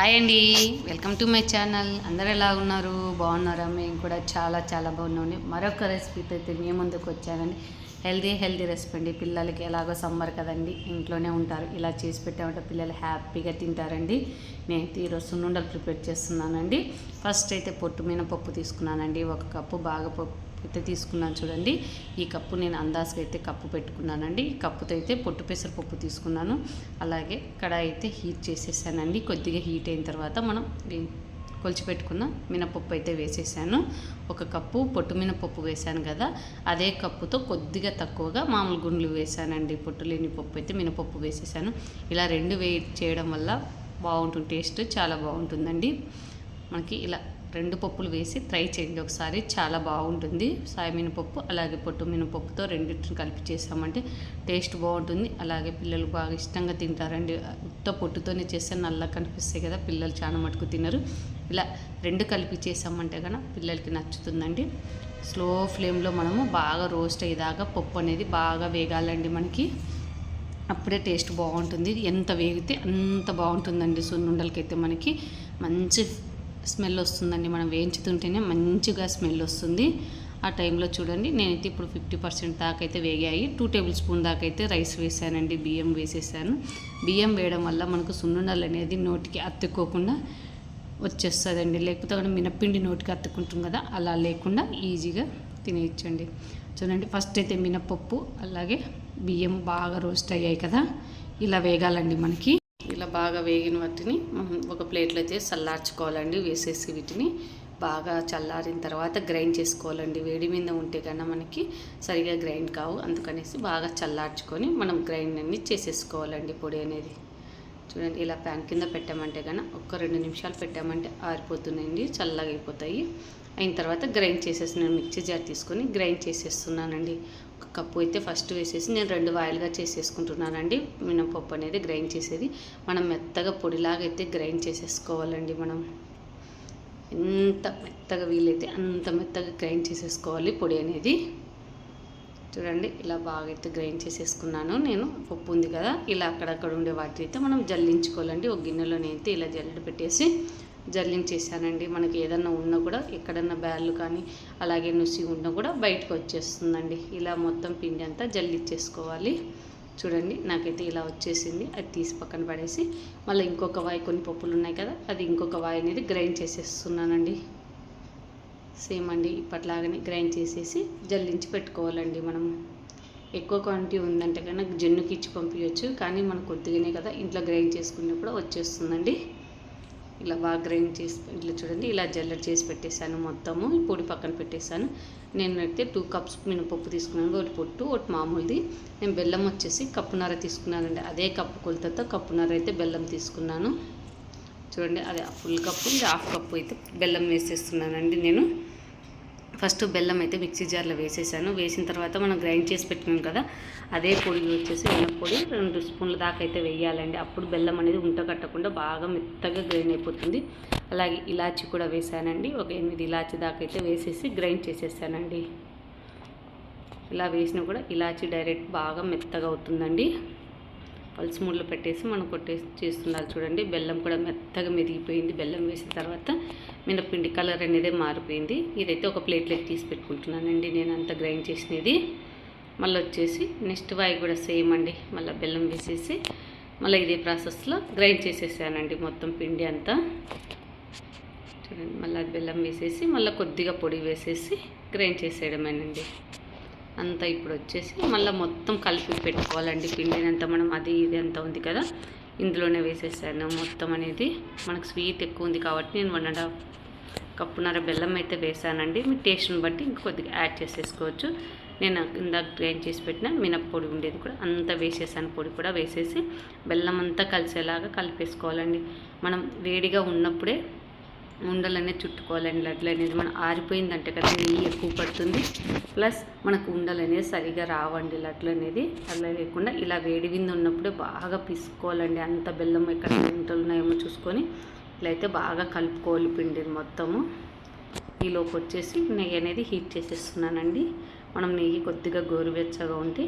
Hi అండి. Welcome to my channel. అందరు ఎలా ఉన్నారు? బాగున్నారా? మేము కూడా చాలా చాలా బాగున్నాం మరొక రెసిపీతో అయితే మేము ముందుకు వచ్చానండి. హెల్దీ హెల్దీ రెసిపీ అండి. పిల్లలకి ఎలాగో సమ్మర్ కదండి ఇంట్లోనే ఉంటారు. ఇలా చేసి పెట్టామంటే పిల్లలు హ్యాపీగా తింటారండి. నేను ఈరోజు సున్నుండలు ప్రిపేర్ చేస్తున్నానండి. ఫస్ట్ అయితే పొట్టు మినపప్పు తీసుకున్నానండి. ఒక కప్పు బాగా పప్పు అయితే తీసుకున్నాను చూడండి. ఈ కప్పు నేను అందాజుగా అయితే కప్పు పెట్టుకున్నానండి. ఈ కప్పుతో అయితే పొట్టు పెసరపప్పు తీసుకున్నాను. అలాగే కడాయి అయితే హీట్ చేసేసానండి. కొద్దిగా హీట్ అయిన తర్వాత మనం కొలిచిపెట్టుకున్న కొలిచి పెట్టుకున్న మినపప్పు అయితే వేసేసాను. ఒక కప్పు పొట్టు మినపప్పు వేసాను కదా అదే కప్పుతో కొద్దిగా తక్కువగా మామూలు గుండ్లు వేసానండి పొట్టు లేని పప్పు అయితే మినపప్పు వేసేసాను. ఇలా రెండు వే చేయడం వల్ల బాగుంటుంది టేస్ట్ చాలా బాగుంటుందండి. మనకి ఇలా రెండు పప్పులు వేసి ట్రై చేయండి ఒకసారి. చాలా బాగుంటుంది. సాయి మినపప్పు అలాగే పొట్టు మినపప్పుతో రెండింటిని కలిపి చేసామంటే టేస్ట్ బాగుంటుంది. అలాగే పిల్లలు బాగా ఇష్టంగా తింటారండి. ఉత్త పొట్టుతోనే చేస్తే నల్ల కనిపిస్తాయి కదా పిల్లలు చాలా మటుకు తినరు. ఇలా రెండు కలిపి చేసామంటే కనుక పిల్లలకి నచ్చుతుందండి. స్లో ఫ్లేమ్లో మనము బాగా రోస్ట్ అయ్యేదాకా పప్పు అనేది బాగా వేగాలండి మనకి. అప్పుడే టేస్ట్ బాగుంటుంది. ఎంత వేగితే అంత బాగుంటుందండి సున్నుండలకైతే మనకి. మంచి స్మెల్ వస్తుందండి. మనం వేయించుతుంటేనే మంచిగా స్మెల్ వస్తుంది. ఆ టైంలో చూడండి నేనైతే ఇప్పుడు ఫిఫ్టీ పర్సెంట్ దాకా అయితే వేగాయి. టూ టేబుల్ స్పూన్ దాకా అయితే రైస్ వేసానండి బియ్యం వేసేసాను. బియ్యం వేయడం వల్ల మనకు సున్నుండలు అనేది నోటికి అత్తుకోకుండా వచ్చేస్తుందండి. లేకపోతే అక్కడ మినప్పిండి నోటికి అత్తుకుంటుంది కదా అలా లేకుండా ఈజీగా తినేయచ్చండి. చూడండి ఫస్ట్ అయితే మినపప్పు అలాగే బియ్యం బాగా రోస్ట్ అయ్యాయి కదా. ఇలా వేగాలండి మనకి. బాగా వేగిన వాటిని మనం ఒక ప్లేట్లో అయితే చల్లార్చుకోవాలండి వేసేసి వీటిని బాగా చల్లారిన తర్వాత గ్రైండ్ చేసుకోవాలండి. వేడి మీద ఉంటే కన్నా మనకి సరిగా గ్రైండ్ కావు. అందుకనేసి బాగా చల్లార్చుకొని మనం గ్రైండ్ అన్ని చేసేసుకోవాలండి పొడి అనేది. చూడండి ఇలా ప్యాన్ కింద పెట్టామంటే కన్నా ఒక్క రెండు నిమిషాలు పెట్టామంటే ఆరిపోతున్నాయండి చల్లగా అయిపోతాయి. అయిన తర్వాత గ్రైండ్ చేసేసి నేను మిక్సీ జార్ తీసుకొని గ్రైండ్ చేసేస్తున్నానండి. కప్పు అయితే ఫస్ట్ వేసేసి నేను రెండు వాయిల్గా చేసేసుకుంటున్నానండి. మినపప్పు అనేది గ్రైండ్ చేసేది. మనం మెత్తగా పొడిలాగా అయితే గ్రైండ్ చేసేసుకోవాలండి మనం. ఎంత మెత్తగా వీలైతే అంత మెత్తగా గ్రైండ్ చేసేసుకోవాలి పొడి అనేది. చూడండి ఇలా బాగా అయితే గ్రైండ్ చేసేసుకున్నాను నేను. పప్పు ఉంది కదా ఇలా అక్కడక్కడ ఉండే వాటి అయితే మనం జల్లించుకోవాలండి. ఒక గిన్నెలోనైతే ఇలా జల్లెడ పెట్టేసి జల్లించేసానండి మనకి ఏదన్నా ఉన్నా కూడా ఎక్కడన్నా బ్యాళ్ళు కానీ అలాగే నుసి ఉన్నా కూడా బయటకు వచ్చేస్తుందండి. ఇలా మొత్తం పిండి అంతా జల్లిచ్చేసుకోవాలి. చూడండి నాకైతే ఇలా వచ్చేసింది. అది తీసి పక్కన పడేసి మళ్ళీ ఇంకొక వాయి కొన్ని పప్పులు ఉన్నాయి కదా అది ఇంకొక వాయి అనేది గ్రైండ్ చేసేస్తున్నానండి. సేమ్ అండి ఇప్పట్లాగానే గ్రైండ్ చేసేసి జల్లించి పెట్టుకోవాలండి మనం. ఎక్కువ క్వాంటిటీ ఉందంటే కన్నా జన్నుకి ఇచ్చి పంపించవచ్చు కానీ మనం కొద్దిగానే కదా ఇంట్లో గ్రైండ్ చేసుకున్నప్పుడు వచ్చేస్తుందండి. ఇలా బాగా గ్రైండ్ చేసి ఇట్లా చూడండి ఇలా జల్లెడ్ చేసి పెట్టేశాను మొత్తము. పొడి పక్కన పెట్టేశాను. నేను అయితే టూ కప్స్ మినపప్పు తీసుకున్నాను. ఒకటి పొట్టు ఒకటి మామూలుది. నేను బెల్లం వచ్చేసి కప్పున్నర తీసుకున్నానండి. అదే కప్పు కొలతతో కప్పున్నర అయితే బెల్లం తీసుకున్నాను. చూడండి అదే ఫుల్ కప్పు ఇది హాఫ్ కప్పు అయితే బెల్లం వేసేస్తున్నానండి నేను. ఫస్ట్ బెల్లం అయితే మిక్సీ జార్లో వేసేసాను. వేసిన తర్వాత మనం గ్రైండ్ చేసి పెట్టుకున్నాం కదా అదే పొడి వచ్చేసి బెల్లం పొడి రెండు స్పూన్ల దాకా అయితే వేయాలండి. అప్పుడు బెల్లం అనేది ఉంట కట్టకుండా బాగా మెత్తగా గ్రైండ్ అయిపోతుంది. అలాగే ఇలాచి కూడా వేసానండి. ఒక ఎనిమిది ఇలాచి దాకా అయితే వేసేసి గ్రైండ్ చేసేసానండి. ఇలా వేసినా కూడా ఇలాచి డైరెక్ట్ బాగా మెత్తగా అవుతుందండి. పల్స్ మూడ్లో పెట్టేసి మనం కొట్టేసి చేస్తున్నారు చూడండి. బెల్లం కూడా మెత్తగా మెదిగిపోయింది బెల్లం వేసిన తర్వాత మినపిండి కలర్ అనేది మారిపోయింది. ఇదైతే ఒక ప్లేట్లోకి తీసి పెట్టుకుంటున్నానండి. నేను అంతా గ్రైండ్ చేసినది. మళ్ళీ వచ్చేసి నెక్స్ట్ వాయి కూడా సేమ్ అండి. మళ్ళీ బెల్లం వేసేసి మళ్ళీ ఇదే ప్రాసెస్లో గ్రైండ్ చేసేసానండి మొత్తం పిండి అంతా. చూడండి మళ్ళీ బెల్లం వేసేసి మళ్ళీ కొద్దిగా పొడి వేసేసి గ్రైండ్ చేసేయడమేనండి. అంతా ఇప్పుడు వచ్చేసి మళ్ళీ మొత్తం కలిపి పెట్టుకోవాలండి. పిండిని మనం అది ఇది అంతా ఉంది కదా ఇందులోనే వేసేసాను. మొత్తం అనేది మనకు స్వీట్ ఎక్కువ ఉంది కాబట్టి నేను వన్ అండ్ హాఫ్ కప్పున్నర బెల్లం అయితే వేసానండి. మీ టేస్ట్ని బట్టి ఇంకొద్దిగా యాడ్ చేసేసుకోవచ్చు. నేను ఇందాక గ్రైండ్ చేసి పెట్టిన మినప్పొడి ఉండేది కూడా అంతా వేసేసాను. పొడి కూడా వేసేసి బెల్లం అంతా కలిసేలాగా కలిపేసుకోవాలండి. మనం వేడిగా ఉన్నప్పుడే ఉండలు చుట్టుకోవాలండి. లడ్లు అనేది మనం ఆరిపోయిందంటే కదా నెయ్యి ఎక్కువ పడుతుంది. ప్లస్ మనకు ఉండలు అనేది సరిగా రావండి. లడ్లు అనేది అలా లేకుండా ఇలా వేడివింది ఉన్నప్పుడే బాగా పిసుకోవాలండి. అంత బెల్లం ఎక్కడ ఉంటలు ఉన్నాయేమో చూసుకొని ఇట్లా అయితే బాగా కలుపుకోవాలి పిండిని మొత్తము. ఈలోపు వచ్చేసి నెయ్యి అనేది హీట్ చేసేస్తున్నానండి. మనం నెయ్యి కొద్దిగా గోరువెచ్చగా ఉంటే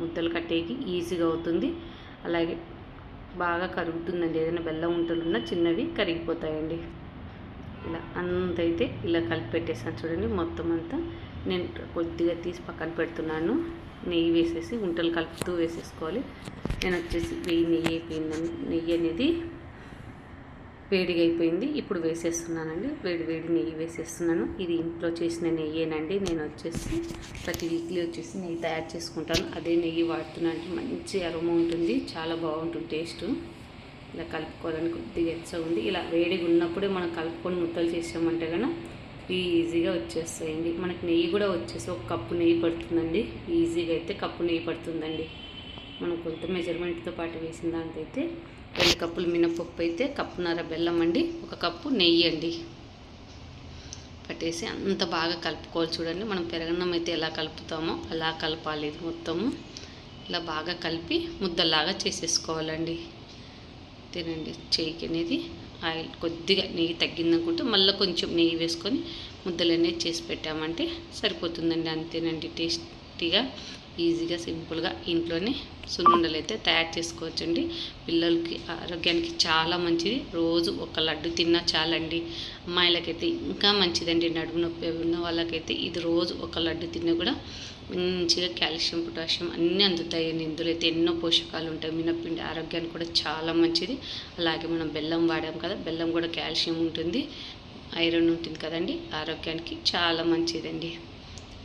ముద్దలు కట్టేకి ఈజీగా అవుతుంది. అలాగే బాగా కరుగుతుందండి. ఏదైనా బెల్లం ఉంటలున్నా చిన్నవి కరిగిపోతాయండి. ఇలా అంత అయితే ఇలా కలిపి పెట్టేసాను చూడండి మొత్తం అంతా. నేను కొద్దిగా తీసి పక్కన పెడుతున్నాను. నెయ్యి వేసేసి ఉంటలు కలుపుతూ వేసేసుకోవాలి. నేను వచ్చేసి వెయ్యి నెయ్యి అయిపోయిందండి నెయ్యి అనేది వేడిగా అయిపోయింది. ఇప్పుడు వేసేస్తున్నానండి. వేడి వేడి నెయ్యి వేసేస్తున్నాను. ఇది ఇంట్లో చేసిన నెయ్యేనండి. నేను వచ్చేసి ప్రతి వీక్లీ వచ్చేసి నెయ్యి తయారు చేసుకుంటాను. అదే నెయ్యి వాడుతున్నాను. మంచి అరుమ ఉంటుంది. చాలా బాగుంటుంది టేస్ట్. ఇలా కలుపుకోవాలని కొద్దిగా ఎచ్చగా ఉంది. ఇలా వేడిగా ఉన్నప్పుడే మనం కలుపుకొని ముద్దలు చేసామంటే కనుక ఈజీగా వచ్చేస్తాయండి. మనకి నెయ్యి కూడా వచ్చేసి ఒక కప్పు నెయ్యి పడుతుందండి. ఈజీగా అయితే కప్పు నెయ్యి పడుతుందండి. మనం కొంత మెజర్మెంట్తో పాటు వేసిన దాంతో అయితే రెండు కప్పులు మినపప్పు అయితే కప్పున్నర బెల్లం అండి. ఒక కప్పు నెయ్యి అండి. పట్టేసి అంత బాగా కలుపుకోవాలి చూడండి. మనం పెరగన్నం అయితే ఎలా కలుపుతామో అలా కలపాలి మొత్తము. ఇలా బాగా కలిపి ముద్దలాగా చేసేసుకోవాలండి. అంతేనండి చేయికి అనేది. ఆయిల్ కొద్దిగా నెయ్యి తగ్గిందనుకుంటే మళ్ళీ కొంచెం నెయ్యి వేసుకొని ముద్దలు అనేది చేసి పెట్టామంటే సరిపోతుందండి అంతేనండి టేస్టీగా. ఈజీగా సింపుల్గా ఇంట్లోనే సున్నుండలు అయితే తయారు చేసుకోవచ్చండి. పిల్లలకి ఆరోగ్యానికి చాలా మంచిది. రోజు ఒక లడ్డు తిన్నా చాలండి. అమ్మాయిలకైతే ఇంకా మంచిదండి. నడుము నొప్పి ఉన్న వాళ్ళకైతే ఇది రోజు ఒక లడ్డు తిన్నా కూడా మంచిగా కాల్షియం పొటాషియం అన్నీ అందుతాయండి. ఇందులో అయితే ఎన్నో పోషకాలు ఉంటాయి. మినప్పిండి ఆరోగ్యానికి కూడా చాలా మంచిది. అలాగే మనం బెల్లం వాడాం కదా బెల్లం కూడా కాల్షియం ఉంటుంది. ఐరన్ ఉంటుంది కదండి. ఆరోగ్యానికి చాలా మంచిదండి.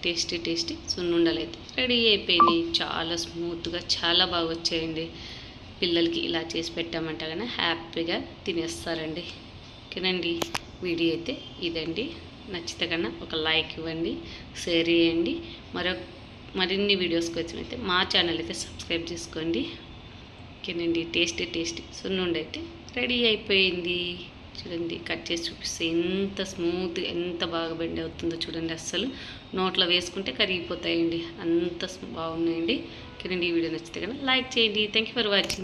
టేస్టీ టేస్టీ సున్నుండలు అయితే రెడీ అయిపోయినాయి. చాలా స్మూత్గా చాలా బాగా వచ్చాయండి. పిల్లలకి ఇలా చేసి పెట్టామంటే కానీ హ్యాపీగా తినేస్తారండి. ఓకేనండి. వీడియో అయితే ఇదండి. నచ్చితే కన్నా ఒక లైక్ ఇవ్వండి షేర్ చేయండి. మరో మరిన్ని వీడియోస్ కోసం అయితే మా ఛానల్ అయితే సబ్స్క్రైబ్ చేసుకోండి. ఓకేనండి. టేస్టీ టేస్టీ సున్నుండి అయితే రెడీ అయిపోయింది. చూడండి కట్ చేసి చూపిస్తే ఎంత స్మూత్ ఎంత బాగా బెండ్ అవుతుందో చూడండి అస్సలు. నోట్లో వేసుకుంటే కరిగిపోతాయండి. అంత బాగున్నాయండి. ఓకేనండి ఈ వీడియో నచ్చితే కన్నా లైక్ చేయండి. Thank you for watching